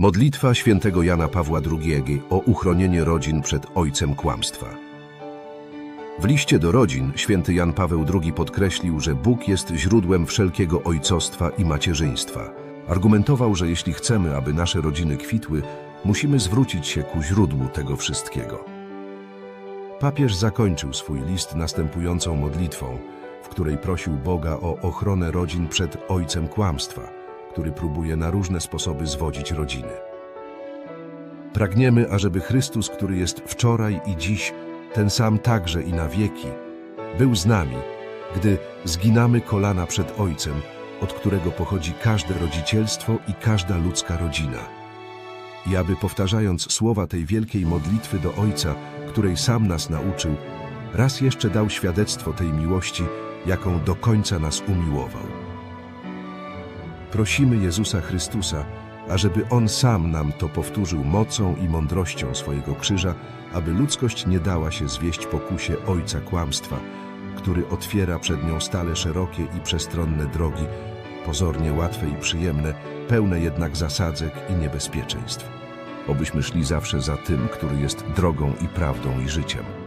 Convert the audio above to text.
Modlitwa świętego Jana Pawła II o uchronienie rodzin przed ojcem kłamstwa. W liście do rodzin święty Jan Paweł II podkreślił, że Bóg jest źródłem wszelkiego ojcostwa i macierzyństwa. Argumentował, że jeśli chcemy, aby nasze rodziny kwitły, musimy zwrócić się ku źródłu tego wszystkiego. Papież zakończył swój list następującą modlitwą, w której prosił Boga o ochronę rodzin przed ojcem kłamstwa, który próbuje na różne sposoby zwodzić rodziny. Pragniemy, ażeby Chrystus, który jest wczoraj i dziś, ten sam także i na wieki, był z nami, gdy zginamy kolana przed Ojcem, od którego pochodzi każde rodzicielstwo i każda ludzka rodzina. I aby powtarzając słowa tej wielkiej modlitwy do Ojca, której sam nas nauczył, raz jeszcze dał świadectwo tej miłości, jaką do końca nas umiłował. Prosimy Jezusa Chrystusa, ażeby On sam nam to powtórzył mocą i mądrością swojego krzyża, aby ludzkość nie dała się zwieść pokusie Ojca kłamstwa, który otwiera przed nią stale szerokie i przestronne drogi, pozornie łatwe i przyjemne, pełne jednak zasadzek i niebezpieczeństw. Obyśmy szli zawsze za tym, który jest drogą i prawdą i życiem.